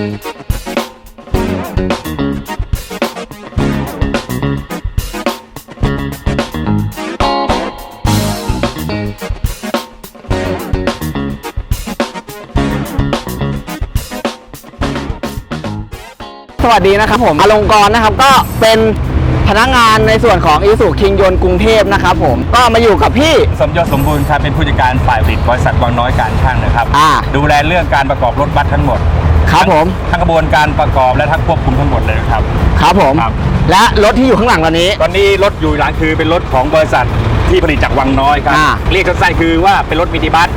สวัสดีนะครับผมอลงกรณ์นะครับก็เป็นพนักงานในส่วนของอีสุคิงยนต์กรุงเทพนะครับผมก็มาอยู่กับพี่ สมยศสมบูรณ์ครับเป็นผู้จัดการฝ่ายผลิตบริษัทวังน้อยการช่างนะครับ อ่า ดูแลเรื่องการประกอบรถบัสทั้งหมด ครับผม ทั้งกระบวนการประกอบและทั้งควบคุมทั้งหมดเลยครับ ครับผม ครับ และรถที่อยู่ข้างหลังตอนนี้ ตอนนี้รถอยู่หลังคือเป็นรถของบริษัทที่ผลิตจากวังน้อยครับ อ่าเรียกสั้นๆคือว่าเป็นรถมินิบัส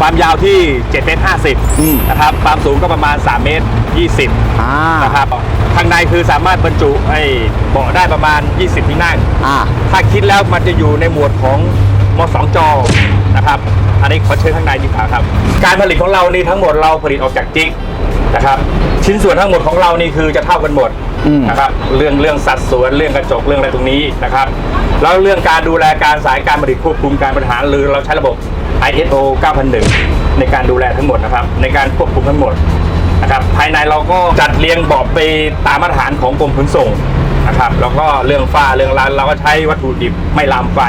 ความยาวที่7เมตรอืม 50นะครับความสูงก็ประมาณ3เมตร20อ่านะครับข้างในคือสามารถบรรจุไอ้เบาะได้ประมาณ 20ที่นั่ง อ่า ถ้าคิดแล้วมันจะอยู่ในหมวดของมสองจอนะครับ อันนี้ขอเชิญข้างในดีกว่าครับ การผลิตของเรานี่ทั้งหมดเราผลิตออกจากจิ๊ก นะครับชิ้นส่วนทั้งหมดของเรานี่คือจะเท่ากันหมดอืม นะครับเรื่องเรื่องสัดส่วนเรื่องกระจกเรื่องอะไรตรงนี้นะครับแล้วเรื่องการดูแลการสายการผลิตควบคุมการบริหารหรือเราใช้ระบบ ISO 9001 ในการดูแลทั้งหมดนะครับในการควบคุมทั้งหมดนะครับภายในเราก็จัดเรียงเบาะไปตามมาตรฐานของกรมขนส่งนะครับแล้วก็เรื่องฝ้าเรื่องลานเราก็ใช้วัตถุดิบไม่ลามไฟ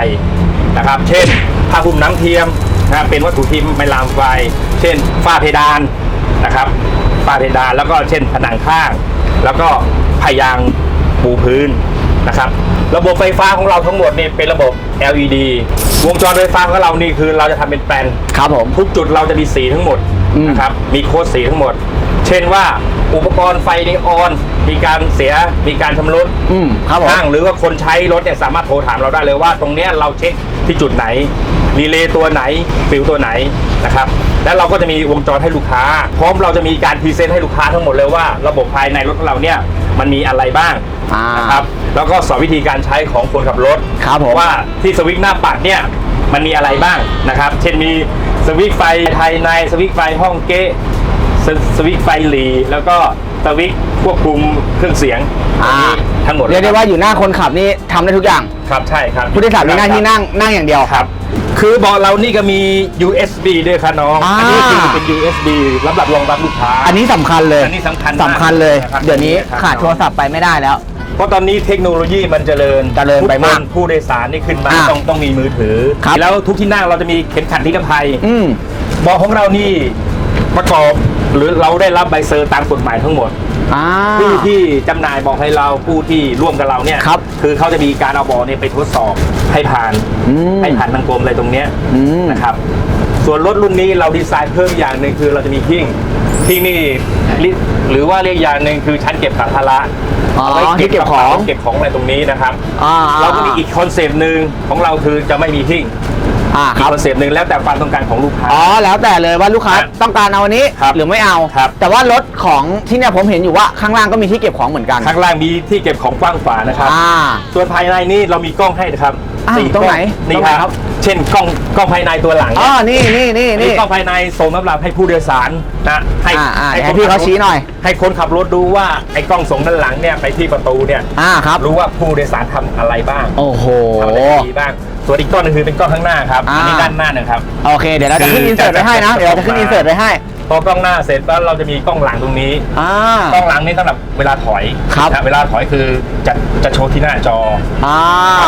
นะครับเช่นผ้าคลุมน้ำเทียมนะครับเป็นวัตถุที่ไม่ลามไฟ เช่นฝ้าเพดานนะครับ ฝ้าเพดานแล้วก็เช่นผนังข้าง แล้วก็พยางปูพื้นนะครับระบบไฟฟ้าของเราทั้งหมดนี่เป็นระบบ LED วงจรไฟฟ้าของเรานี่คือเราจะทำเป็นแปลนครับผมทุกจุดเราจะมีสีทั้งหมดอืมนะครับมีโค้ดสีทั้งหมด เช่นว่าอุปกรณ์ไฟนีออน มีการเสียมีการชำรุดอืมครับผมช่างหรือว่าคนใช้รถเนี่ยสามารถโทรถามเราได้เลยว่า ตรงเนี้ยเราเช็คที่จุดไหนรีเลย์ตัวไหนฟิลตัวไหนนะครับ แล้วเราก็จะมีวงจรให้ลูกค้า พร้อมเราจะมีการพรีเซนต์ให้ลูกค้าทั้งหมดเลยว่า ระบบภายในรถของเราเนี่ยมันมีอะไรบ้างอ่านะครับแล้วก็สอนวิธีการใช้ของคนขับรถ ครับผมว่าที่สวิตช์หน้าปัดเนี่ยมันมีอะไรบ้างนะครับ เช่นมีสวิตช์ไฟภายในสวิตช์ไฟห้องเก๊ะสสวิตช์ไฟหลีแล้วก็ สวิตช์ควบคุมเครื่องเสียงอ่าอันนี้ทั้งหมดเรียกได้ว่าอยู่หน้าคนขับนี่ทำได้ทุกอย่าง ครับใช่ครับผู้โดยสารมีหน้าที่นั่งนั่งอย่างเดียว ครับ คือเบาะเรานี่ก็มี USB ด้วยครับน้องอ่าอันี้คือเป็น USB สำหรับรองรับลูกค้า อันนี้สำคัญเลยอันนี้สำคัญมากสำคัญเลย นะครับเดี๋ยวนี้ครับ ขาดโทรศัพท์ไปไม่ได้แล้ว เพราะตอนนี้เทคโนโลยีมันเจริญเจริญไปมากทุคนผู้โดยสารนี่ขึ้นมาอ่าต้องต้องมีมือถือ ครับ แล้วทุกที่นั่งเราจะมีเข็มขัดนิรภัย อืม เบาะของเรานี่ ประกอบหรือเราได้รับใบเซอร์ตามกฎหมายทั้งหมด อ่า ผู้ที่จำหน่ายเบอกให้เราผู้ที่ร่วมกับเราเนี่ยครับคือเขาจะมีการเอาเบอเนี่ยไปทดสอบให้ผ่านอืม ให้ผ่านทางกรมอะไรตรงเนี้ย อืม นะครับ ส่วนรถรุ่นนี้เราดีไซน์เพิ่มอย่างหนึ่งคือเราจะมีหิ้งหิ้งนี่ลิหรือว่าเรียกอย่างหนึ่งคือชั้นเก็บสัมภาระอ๋อเอาไว้ที่เก็บของระป๋าเก็บของอะไรตรงนี้นะครับ อ่า เราก็มีอีกคอนเซปต์หนึ่งของเราคือจะไม่มีหิ้ง อ่าคอีกรับ คอนเซปต์หนึ่งแล้วแต่ความต้องการของลูกค้า อ๋อแล้วแต่เลยว่าลูกค้าครับต้องการเอาอันนี้ครับหรือไม่เอา ครับ แต่ว่ารถของที่เนี่ยผมเห็นอยู่ว่าข้างล่างก็มีที่เก็บของเหมือนกันข้างล่างมีที่เก็บของกว้างฝานะครับ อ่า ส่วนภายในนี่เรามีกล้องให้นะครับอ้าวสี่ตรงไหนกล้นี่ตรงไหนคครัรับ บ เช่นกล้องกล้องภายในตัวหลังอ๋อเนี่ยนี่นี่นี่อันนี่นี่ กล้องภายในส่งสำหรับให้ผู้โดยสารนะให้อ่าอ่าให้ให้คนพี่เขาขับรถชี้หน่อย ให้คนขับรถดูว่าไอ้กล้องส่งด้านหลังเนี่ยไปที่ประตูเนี่ยอ่าครับ รู้ว่าผู้โดยสารทำอะไรบ้างโอ้โห ทำอะไรดีบ้าง ส่วนอีกกล้องหนึงคือเป็นกล้องข้างหน้าครับอ่า อันนี้ด้านหน้านะครับ โอเค เดี๋ยวเราจะขึ้นคืออินเสิร์ตไว้ให้นะ จะเดี๋ยวเราจะขึ้นจะอินเสิร์ตไว้ให้ พอกล้องหน้าเสร็จแล้วเราจะมีกล้องหลังตรงนี้ อ่า กล้องหลังนี่สำหรับเวลาถอยครับนะเวลาถอยคือจะจะโชว์ที่หน้าจออ่า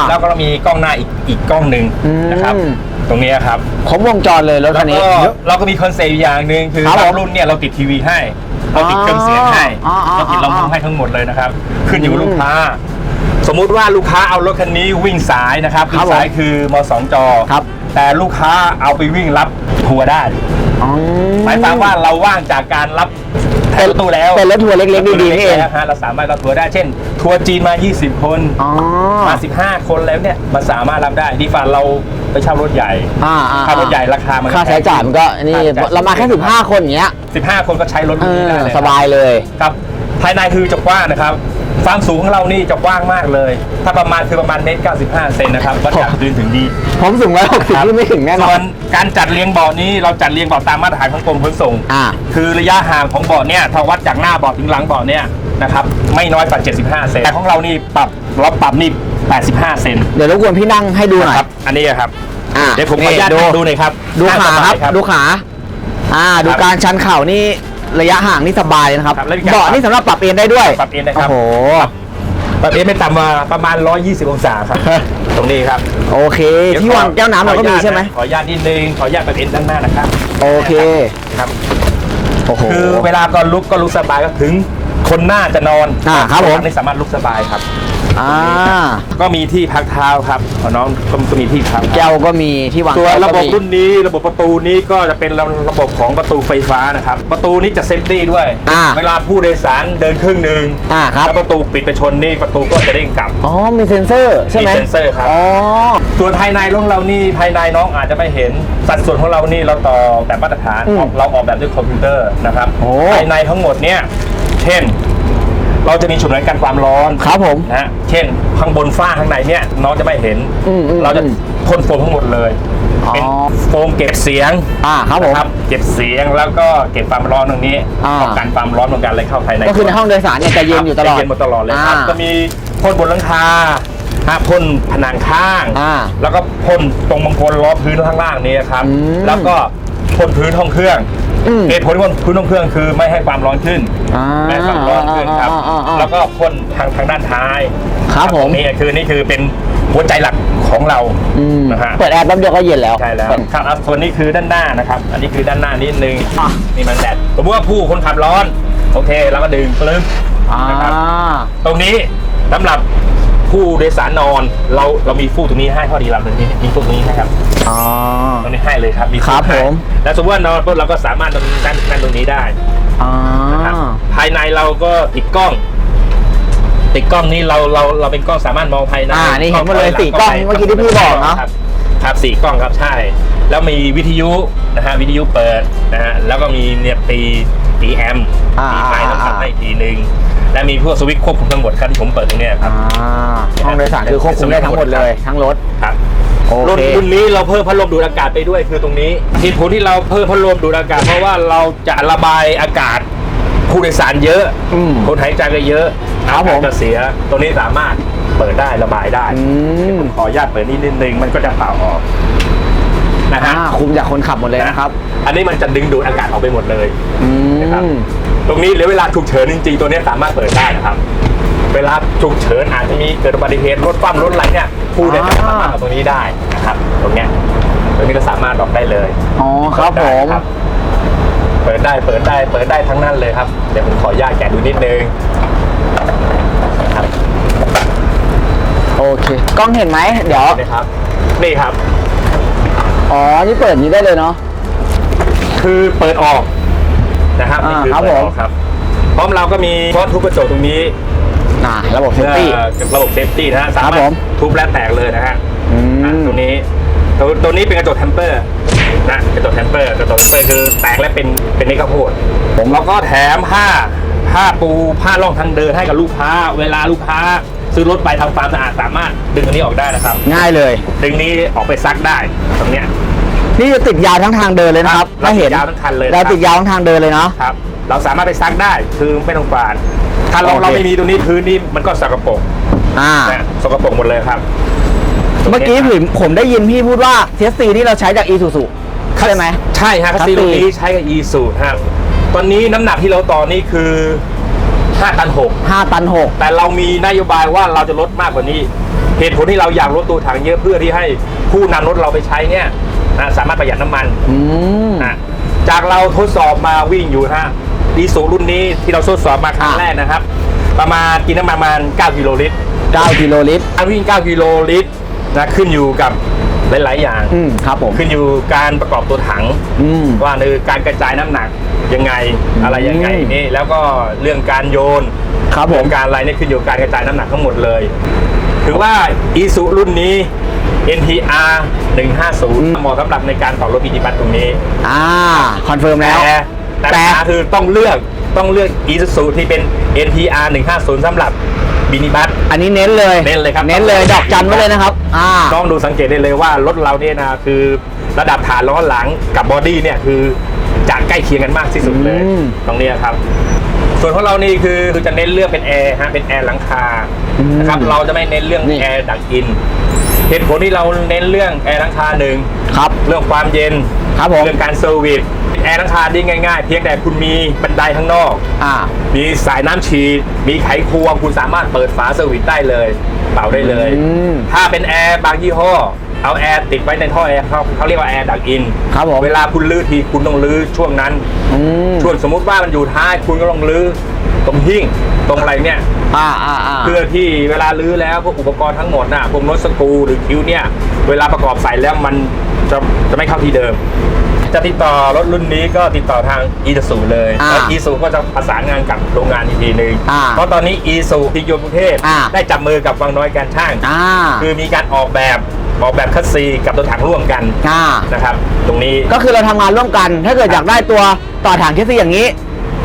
แล้วก็มีกล้องหน้าอีกอีกกล้องหนึ่งอืมนะครับตรงนี้ครับ ครบวงจรเลยรถแล้คัวนนี้ก็เราก็มีคอนเซ็ปต์อีกอย่างหนึ่งคือครับผมบางรุ่นเนี่ยเราติดทีวีให้ เราติดเครื่องเสียงให้อ๋ออ๋อเราติดลำโพงให้ทั้งหมดเลยนะครับ ขึ้นอยู่กับลูกค้า สมมุติว่าลูกค้าเอารถคันนี้วิ่งสายนะครับครัวิ่บงสายผมคือมสองจอครับ แต่ลูกค้าเอาไปวิ่งรับทัวร์ได้อ๋อหมายความว่าเราว่างจากการรับแถวตู้แล้วเป็นรถทัวร์เล็กๆดีๆนี่เองฮะเราสามารถรับทัวร์ได้เช่น ทัวร์จีนมา 20 คนอ๋อมา 15 คนแล้วเนี่ยมันสามารถรับได้ดีฝ่าเราไปเช่ารถใหญ่อ่าอ่าค่ารถใหญ่ราคามันก็ค่าใช้จ่ายมันก็นี่ค่ใช้จ่ยเรามาแค่ 15 คนอย่างเงี้ย 15 คนก็ใช้รถเอรุ่นนี้อได้เลยสบายเลยครับภายในคือจะกว้างนะครับ ความสูงของเรานี่จะกว้างมากเลย ถ้าประมาณคือประมาณเมตร95 เซนนะครับวัดจากพื้นถึงดีผมสูงร้อยหกสิบที่ไม่ถึงแน่นอส่วนน การจัดเรียงเบาะนี้เราจัดเรียงเบาะตามมาตรฐานของกรมขนส่ง อ่า คือระยะห่างของเบาะเนี่ยถ้าวัดจากหน้าเบาะถึงหลังเบาะเนี่ยนะครับไม่น้อยกว่า 75 เซนแต่ของเรานี่ปรับเราปรับนี่ 85 เซนเดี๋ยวรบกวนพี่นั่งให้ดูหน่อย ครับอันนี้ครับอ่าเดี๋ยวผมขออนุญาตนี่นั่งดูหน่อยครับดูนั่งขาสครับยดูขา อ่า ดูครับการชันเข่านี่ ระยะห่างนี่สบายเลยนะครับครับแล้วมีการ เบาะนี่สำหรับปรับเอนได้ด้วยปรับเอนได้ครับโอ้โหประเภทไม่ต่ำกว่าประมาณ 120 องศาครับ ตรงนี้ครับโอเค ที่วางแก้วน้ำเราก็มีใช่ไหมขออนุญาตนิดนึง ขออนุญาตปรับเอนด้านหน้านะครับโอเค ครับ โอ้โห คือเวลาก็ลุกก็ลุกสบายก็ถึง คนหน้าจะนอนอ่าครับผม นี่สามารถลุกสบายครับ อ่าก็มีที่พักเท้าครับเอาน้องก็ก็มีที่พักแก้วก็มีที่วางส่วนแก้วระก็บบมีรุ่นนี้ระบบประตูนี้ก็จะเป็นระระบบของประตูไฟฟ้านะครับ ประตูนี้จะเซฟตี้ด้วย อ่าเวลาผู้โดยสารเดินครึ่งหนึ่งอ่าครับ แล้วประตูปิดไปชนนี่ประตูก็จะเด้งกลับ อ๋อมีเซ็นเซอร์ใช่ไหมมีเซ็นเซอร์ครับ อ๋อ ส่วนภายในของเรานี่ภายในน้องอาจจะไม่เห็นสัดส่วนของเรานี่เราต่อแบบมาตรฐานอืมเราออกแบบด้วยคอมพิวเตอร์นะครับโอ้ ภายในทั้งหมดเนี่ย เช่น เราจะมีฉุดรั้งกันความร้อนครับผมนะฮะเช่นข้างบนฝ้าข้างในเนี่ยน้องจะไม่เห็น อืมอืมเราจะอืม พ่นโฟมทั้งหมดเลยอ๋อเป็นโฟมเก็บเสียง อ่าครับผม นะเก็บเสียงแล้วก็เก็บความร้อนตรงนี้อ่า ป้องกันความร้อนป้องกันอะไรเข้าภายในก็คือในห้องโดยสารเนี่ยจะเย็นอยู่ตลอดจะเย็นหมดตลอดเลยครับอ่าก็มีพ่นบนหลังคาฮะพ่นผนังข้าง อ่าแล้วก็พ่นตรงบางคนล้อพื้นข้างล่างนี้ครับ อืมแล้วก็พ่นพื้นห้องเครื่อง อืมเหตุผลที่พ่นพื้นห้องเครื่องคือไม่ให้ความร้อนขึ้นอ่าไม่ให้ความร้อนขึ้นครับ อ่าอ่าอ่าแล้วก็พ่นทางทางด้านท้ายครับผม นี่คือนี่คือเป็นหัวใจหลักของเราอืมนะฮะ เปิดแอร์แป๊บเดียวก็เย็นแล้วใช่แล้วครับอะส่วนนี้คือด้านหน้านะครับ อันนี้คือด้านหน้านิดนึงอะ นี่มันแดดสมมติว่าผู้คนขับร้อน โอเคแล้วก็ดึงปลึ้มอ่านะครับตรงนี้สำหรับผู้โดยสารนอนเราเรามีฟูกตรงนี้ให้พอดีเราตรงนี้มีฟูกตรงนี้ให้ครับ อ๋อ ตรงนี้ให้เลยครับมีฟูกครับให้ผม แล้วสมมติว่านอนปุ๊บเราก็สามารถนั่งนั่งตรงนี้ได้อ่านะครับภายในเราก็ติดกล้อง ติดกล้องนี้เราเราเราเป็นกล้องสามารถมองภายในอ่านี่เห็นหมดเลยถอสี่กล้องในเมื่อกี้ที่พี่บอกเนาะครับครับสี่กล้องครับใช่ แล้วมีวิทยุนะฮะวิทยุเปิดนะฮะแล้วก็มีเนี่ยปีปีแอมอ่าปีไฟต้องอ่าทำให้อีกทีหนึ่งและมีพวกสวิตช์ควบคุมทั้งหมดครับที่ผมเปิดตรงเนี้ยครับ อ่าห้องโดยสารคือควบคุมได้ทั้งหมดเลย ทั้งรถ ครับ โอรุ่นเครุ่นนี้เราเพิ่มพัดลมดูดอากาศไปด้วยคือตรงนี้เหตุผลที่เราเพิ่มพัดลมดูดอากาศ เพราะว่าเราจะระบายอากาศผู้โดยสารเยอะ อืม คนหายใจก็เยอะครับผม อากาศจะเสียตรงนี้สามารถเปิดได้ระบายได้อืมผมขออนุญาตเปิดนิดนึงมันก็จะเป่าออกนะฮะอ่าคุมจากคนขับหมดเลยนะครับ อันนี้มันจะดึงดูดอากาศออกไปหมดเลย อืนะครับ ม ตรงนี้เหรือเวลาฉุกเฉินจริงๆตัวนี้สามารถเปิดได้นะครับ เวลาฉุกเฉินอาจจะมีเกิดอุบัติเหตุรถคว่ำรถอะไรเนี่ยผู้โดยสารสามารถเอาตรงนี้ได้นะครับ ตรงเนี้ยตรงนี้ก็สามารถออกได้เลยอ๋อครับผมเปิดได้เปิดได้เปิดได้ทั้งนั้นเลยครับเดี๋ยวผมขออนุญาตแกะดูนิดนึงนะครับโอเค กล้องเห็นไหม เดี๋ยวนี่ครับนี่ครับ อ๋อ นี่เปิดอย่างนี้ได้เลยเนาะ คือเปิดออกนะครับนี่คืออ่าครับเปิดอผมอกครับพร้อมเราก็มีพร้อมทุบกระจกตรงนี้ อ่าระบบเซฟตี้เอ่อระบบเซฟตี้นะฮะสาครับมารผถม ทุบและแตกเลยนะฮะอือะมตัวนี้ตัวตัวนี้เป็นกระจกเทมเปอร์นะกระจกเทมเปอร์กระจกเทมเปอร์คือแตกและเป็นเป็นเมกะโพดผมแล้วก็แถมผ้าผ้าปูผ้าร่องทางเดินให้กับลูกค้า เวลาลูกค้า ซื้อรถไปทำความสะอาดสามารถดึงอันนี้ออกได้นะครับ ง่ายเลย ดึงนี้ออกไปซักได้ตรงเนี้ย นี่จะติดยาวทั้งทางเดินเลยนะครับเราถ้าเห็นติดยาวทั้งคันเลยเราติดยาวทั้งทางเดินเลยเนาะ ครับ เราสามารถไปซักได้คือไม่ต้องกวาด ถ้าเราโอเค เราไม่มีตรงนี้พื้นนี่มันก็สกปรกอ่า นะสกปรกหมดเลยครับเมื่อกี้ผมผมได้ยินพี่พูดว่าเทสซีนี่เราใช้จากอีซูซูใช่ไหม ใช่ฮะคัสซีคัสซี รุ่นนี้ใช้กับ e สูตรครับตอนนี้น้ำหนักที่เราต่อนี่คือ5ตัน6 5 ตัน แต่เรามีนโยบายว่าเราจะลดมากกว่านี้ เหตุผลที่เราอยากลดตัวถังเยอะเพื่อที่ให้ผู้นำรถเราไปใช้เนี่ยนะสามารถประหยัดน้ำมัน6 อืม นะจากเราทดสอบมาวิ่งอยู่ฮะ ดีสูรุ่นนี้ที่เราทดสอบมาครั้งอะแรกนะครับ ประมาณกินน้ำมันประมาณ 9 กิโลลิตร 9กิโลลิตรการวิ่ง 9 กิโลลิตรนะขึ้นอยู่กับหลาย ๆ อย่าง อืมครับผม ขึ้นอยู่การประกอบตัวถัง อืมว่าในการกระจายน้ำหนักยังไงอะไรยังไงอืมนี่แล้วก็เรื่องการโยนครับผมเรื่องการอะไรนี่ขึ้นอยู่กับการกระจายน้ำหนักทั้งหมดเลย ถือว่าอีซูรุ่นนี้ NTR 150เหมาะสำหรับในการต่อรถบิจิบัตตรงนี้ อ่า คอนเฟิร์มแล้ว แต่ แต่แต่ปัญหาคือต้องเลือกต้องเลือกอีซูที่เป็น NTR 150สำหรับบินิบัตอันนี้เน้นเลยเน้นเลยครับเน้นเลยดอกจันไว้เลยนะครับอ่าต้องดูสังเกตได้เลยว่ารถเราเนี่ยนะคือระดับฐานล้อหลังกับบอดี้เนี่ยคือจะใกล้เคียงกันมากที่สุดเลยอืมตรงเนี้ยครับ ส่วนของเรานี่คือคือจะเน้นเรื่องเป็นแอร์ฮะเป็นแอร์หลังคาอืมนะครับเราจะไม่เน้นเรื่องนี่แอร์ดักอินเหตุผลที่เราเน้นเรื่องแอร์หลังคาหนึ่งครับ เรื่องความเย็นครับผมเรื่องการเซอร์วิสด แอร์หลังคาได้ง่ายๆ เพียงแต่คุณมีบันไดข้างนอก อ่า มีสายน้ำฉีด มีไขควงคุณสามารถเปิดฝาเซอร์วิสได้เลย เป่าได้เลย อืมถ้าเป็นแอร์บางยี่ห้อ เอาแอร์ติดไว้ในท่อแอร์เขาเขาเรียกว่าแอร์ดักอินครับผม เวลาคุณลื้อทีคุณต้องลื้อช่วงนั้น อืมช่วงสมมุติว่ามันอยู่ท้ายคุณก็ต้องลื้อตรงหิ้งตรงอะไรเนี่ย อ่าอ่าอ่า เพื่อที่เวลาลื้อแล้วพวกอุปกรณ์ทั้งหมดน่ะพวกโน้ตสกรูหรือคิ้วเนี่ย เวลาประกอบใส่แล้วมันจะจะไม่เข้าที่เดิม จะติดต่อรถรุ่นนี้ก็ติดต่อทางอีซูเลยอ่าแล้วอีซูก็จะประสานงานกับโรงงานอีกทีหนึ่งอ่าเพราะตอนนี้อีซูที่ยนกรุงเทพอ่า ได้จับมือกับวังน้อยการช่าง อ่าคือมีการออกแบบออกแบบคัสซีกับตัวถังร่วมกันอ่านะครับ ตรงนี้ก็คือเราทำงานร่วมกัน ถ้าเกิดอยากได้ตัวต่อถังที่ซีอย่างนี้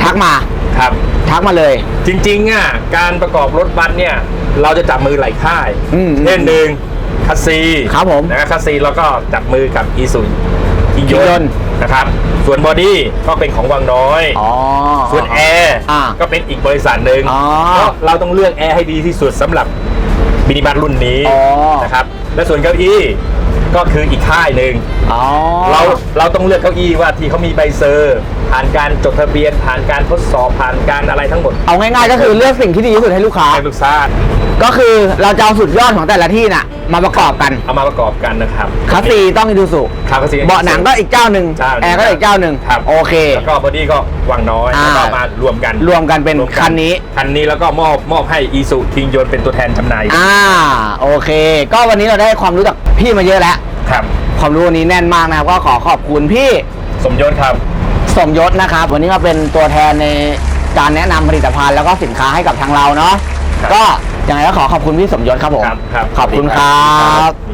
ทักมา ครับ ทักมาเลย จริงๆอะการประกอบรถบัสเนี่ยเราจะจับมือหลายค่ายอืมเช่นหนึ่งคัสซีครับผม นะครับคัสซีแล้วก็จับมือกับอีซูอี ยยนนต์นะครับ ส่วนบอดี้ก็เป็นของวังน้อย อ๋อ ส่วนแอร์อ่าก็เป็นอีกบริษัทหนึ่งอ๋อ เพราะเราต้องเลือกแอร์ให้ดีที่สุดสำหรับมินิบัสรุ่นนี้อ๋อนะครับ และส่วนเก้าอี้ก็คืออีกค่ายหนึ่ง อ๋อ เราเราต้องเลือกเก้าอี้ว่าที่เขามีใบเซอร์ผ่านการจดทะเบียน ผ่านการทดสอบผ่านการอะไรทั้งหมดเอาง่ายๆ ก็คือเลือกสิ่งที่ดีที่สุดให้ลูกค้า ให้ปรึกษาก็คือเราจะเอาสุดยอดของแต่ละที่น่ะ มาประกอบกันเอามาประกอบกันนะครับคัสซีต้องอิดูสุครับคัสซีเบาะหนังก็อีกเจ้าหนึ่งเจ้าหนึ่งแอร์ก็อีกเจ้าหนึ่งครับ โอเค แล้วก็บอดี้ก็วางน้อยอ่า แล้วก็มารวมกันรวมกันเป็นรวมกัคันนี้ คันนี้แล้วก็มอบมอบให้อีสุทิงยนต์เป็นตัวแทนจำหน่ายอ่าโอเค ก็วันนี้เราได้ความรู้จากพี่มาเยอะแล้ว ครับ ความรู้วันนี้แน่นมากนะครับก็ขอขอบคุณพี่สมยศครับ สมยศนะครับ วันนี้มาเป็นตัวแทนในการแนะนำผลิตภัณฑ์แล้วก็สินค้าให้กับทางเราเนาะครับ ก็ยังไงก็ขอขอบคุณพี่สมยศครับผม ครับครับขอบคุณคสวัรัสดีบ